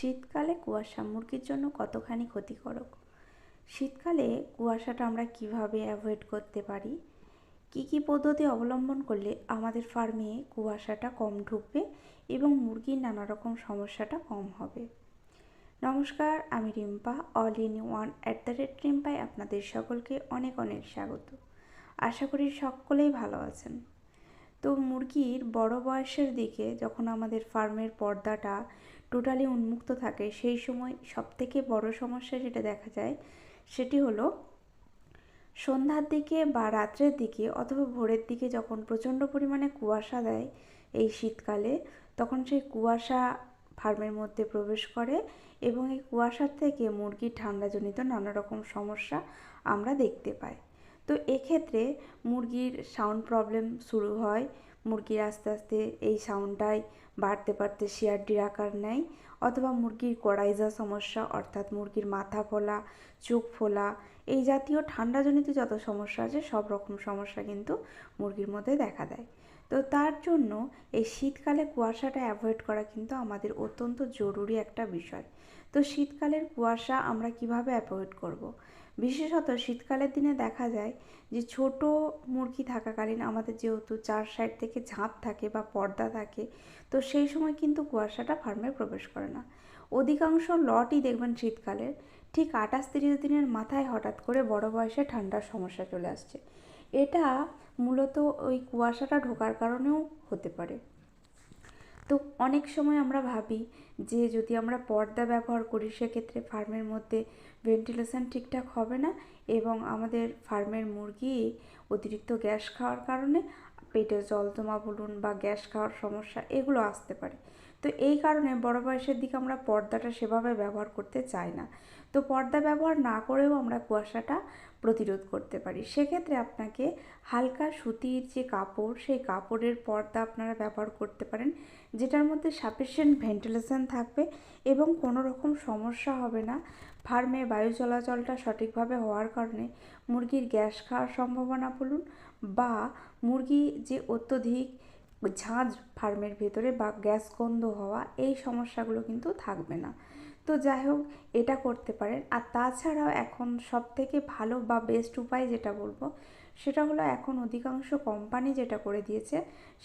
শীতকালে কুয়াশা মুরগির জন্য কতখানি ক্ষতিকারক? শীতকালে কুয়াশাটা আমরা কীভাবে অ্যাভয়েড করতে পারি? কি কি পদ্ধতি অবলম্বন করলে আমাদের ফার্মে কুয়াশাটা কম ঢুকবে এবং মুরগির নানা রকম সমস্যাটা কম হবে? নমস্কার, আমি Rimpa all in one at the rate রিম্পায় আপনাদের সকলকে অনেক অনেক স্বাগত। আশা করি সকলেই ভালো আছেন। তো মুরগির বড় বয়সের দিকে যখন আমাদের ফার্মের পর্দাটা টোটালি উন্মুক্ত থাকে, সেই সময় সবথেকে বড় সমস্যা যেটা দেখা যায়, সেটি হলো সন্ধ্যার দিকে বা রাত্রের দিকে অথবা ভোরের দিকে যখন প্রচণ্ড পরিমাণে কুয়াশা দেয় এই শীতকালে, তখন সেই কুয়াশা ফার্মের মধ্যে প্রবেশ করে এবং এই কুয়াশার থেকে মুরগির ঠান্ডাজনিত নানা রকম সমস্যা আমরা দেখতে পাই। তো এক্ষেত্রে মুরগির সাউন্ড প্রবলেম শুরু হয়। মুরগির আস্তে আস্তে এই সাউন্ডটাই বাড়তে বাড়তে শিয়ারডির আকার নেয় অথবা মুরগির কড়াইজা সমস্যা, অর্থাৎ মুরগির মাথা ফোলা, চোখ ফোলা এই জাতীয় ঠান্ডাজনিত যত সমস্যা আছে, সব রকম সমস্যা কিন্তু মুরগির মধ্যে দেখা দেয়। তো তার জন্য এই শীতকালে কুয়াশাটা অ্যাভয়েড করা কিন্তু আমাদের অত্যন্ত জরুরি একটা বিষয়। তো শীতকালের কুয়াশা আমরা কীভাবে অ্যাভয়েড করব। বিশেষত শীতকালের দিনে দেখা যায় যে ছোট মুরগি থাকাকালীন আমাদের যেহেতু চার সাইড থেকে ঝাঁপ থাকে বা পর্দা থাকে, তো সেই সময় কিন্তু কুয়াশাটা ফার্মে প্রবেশ করে না। অধিকাংশ লটই দেখবেন শীতকালের। ঠিক আঠাশ তিরিশ দিনের মাথায় হঠাৎ করে বড় বয়সে ঠান্ডার সমস্যা চলে আসছে। এটা মূলত ওই কুয়াশাটা ঢোকার কারণেও হতে পারে। তো অনেক সময় আমরা ভাবি যে যদি আমরা পর্দা ব্যবহার করি, সেক্ষেত্রে ফার্মের মধ্যে ভেন্টিলেশন ঠিকঠাক হবে না এবং আমাদের ফার্মের মুরগি অতিরিক্ত গ্যাস খাওয়ার কারণে পেটে জল জমা বলুন বা গ্যাস খাওয়ার সমস্যা, এগুলো আসতে পারে। তো এই কারণে বড় বয়সের দিকে আমরা পর্দাটা সেভাবে ব্যবহার করতে চাই না। তো পর্দা ব্যবহার না করেও আমরা কুয়াশাটা প্রতিরোধ করতে পারি। সেক্ষেত্রে আপনাকে হালকা সুতির যে কাপড়, সেই কাপড়ের পর্দা আপনারা ব্যবহার করতে পারেন, যেটার মধ্যে সাফিসিয়েন্ট ভেন্টিলেশন থাকবে এবং কোনো রকম সমস্যা হবে না। ফার্মে বায়ু চলাচলটা সঠিকভাবে হওয়ার কারণে মুরগির গ্যাস খাওয়ার সম্ভাবনা বলুন বা মুরগি যে অত্যধিক ঝাঁঝ ফার্মের ভেতরে বা গ্যাস গন্ধ হওয়া এই সমস্যাগুলো কিন্তু থাকবে না। তো যাই হোক, এটা করতে পারেন। আর তাছাড়াও এখন সব থেকে ভালো বা বেস্ট উপায় যেটা বলব, সেটা হলো এখন অধিকাংশ কোম্পানি যেটা করে দিয়েছে,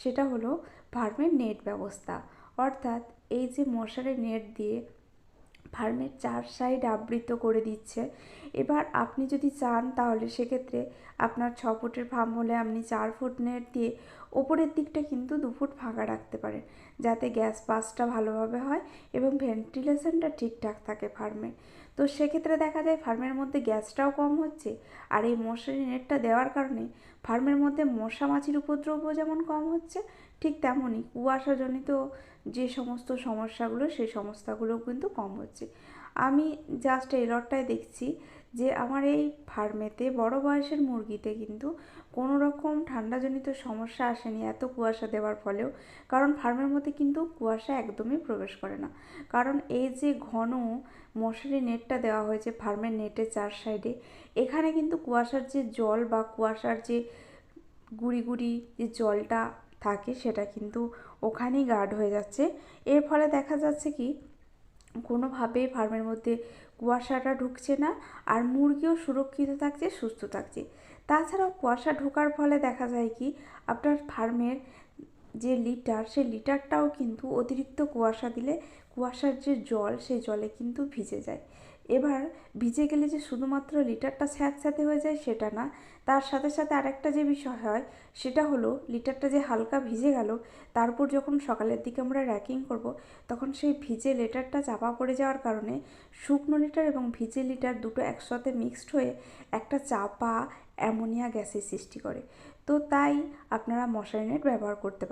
সেটা হলো ফার্মের নেট ব্যবস্থা। অর্থাৎ এই যে মশারি নেট দিয়ে ফার্মের চার সাইড আবৃত করে দিচ্ছে। এবার আপনি যদি চান তাহলে সেক্ষেত্রে আপনার ছ ফুটের ফার্ম হলে আপনি চার ফুট নেট দিয়ে ওপরের দিকটা কিন্তু দু ফুট ফাঁকা রাখতে পারেন, যাতে গ্যাস পাসটা ভালোভাবে হয় এবং ভেন্টিলেশনটা ঠিকঠাক থাকে ফার্মে। তো সেক্ষেত্রে দেখা যায় ফার্মের মধ্যে গ্যাসটাও কম হচ্ছে আর এই মশারি নেটটা দেওয়ার কারণে ফার্মের মধ্যে মশা মাছির উপদ্রবও যেমন কম হচ্ছে ঠিক তেমনই কুয়াশাজনিত যে সমস্ত সমস্যাগুলো, সেই সমস্যাগুলোও কিন্তু কম হচ্ছে। আমি জাস্ট এই দেখছি যে আমার এই ফার্মেতে বড় বয়সের মুরগিতে কিন্তু কোনো রকম ঠান্ডাজনিত সমস্যা আসেনি এত কুয়াশা দেওয়ার ফলেও, কারণ ফার্মের মধ্যে কিন্তু কুয়াশা একদমই প্রবেশ করে না। কারণ এই যে ঘন মশারি নেটটা দেওয়া হয়েছে ফার্মের নেটের চার সাইডে এখানে কিন্তু কুয়াশার যে জল বা কুয়াশার যে গুড়ি গুড়ি যে জলটা থাকে, সেটা কিন্তু ওখানেই গার্ড হয়ে যাচ্ছে। এর ফলে দেখা যাচ্ছে কি, কোনোভাবেই ফার্মের মধ্যে কুয়াশাটা ঢুকছে না, আর মুরগিও সুরক্ষিত থাকছে, সুস্থ থাকছে। তাছাড়াও কুয়াশা ঢোকার ফলে দেখা যায় কি, আপনার ফার্মের যে লিটার, সেই লিটারটাও কিন্তু অতিরিক্ত কুয়াশা দিলে কুয়াশার যে জল, সেই জলে কিন্তু ভিজে যায়। এবার ভিজে গেলে যে শুধুমাত্র লিটারটা স্যাঁতস্যাঁতে হয়ে যায় সেটা না, তার সাথে সাথে আরেকটা যে বিষয় হয়, সেটা হলো লিটারটা যে হালকা ভিজে গেল, তারপর যখন সকালের দিকে আমরা র্যাকিং করব, তখন সেই ভিজে লিটারটা চাপা পড়ে যাওয়ার কারণে শুকনো লিটার এবং ভিজে লিটার দুটো একসাথে মিক্সড হয়ে একটা চাপা অ্যামোনিয়া গ্যাসের সৃষ্টি করে। তো তাই আপনারা মশারি নেট ব্যবহার করতে পারেন।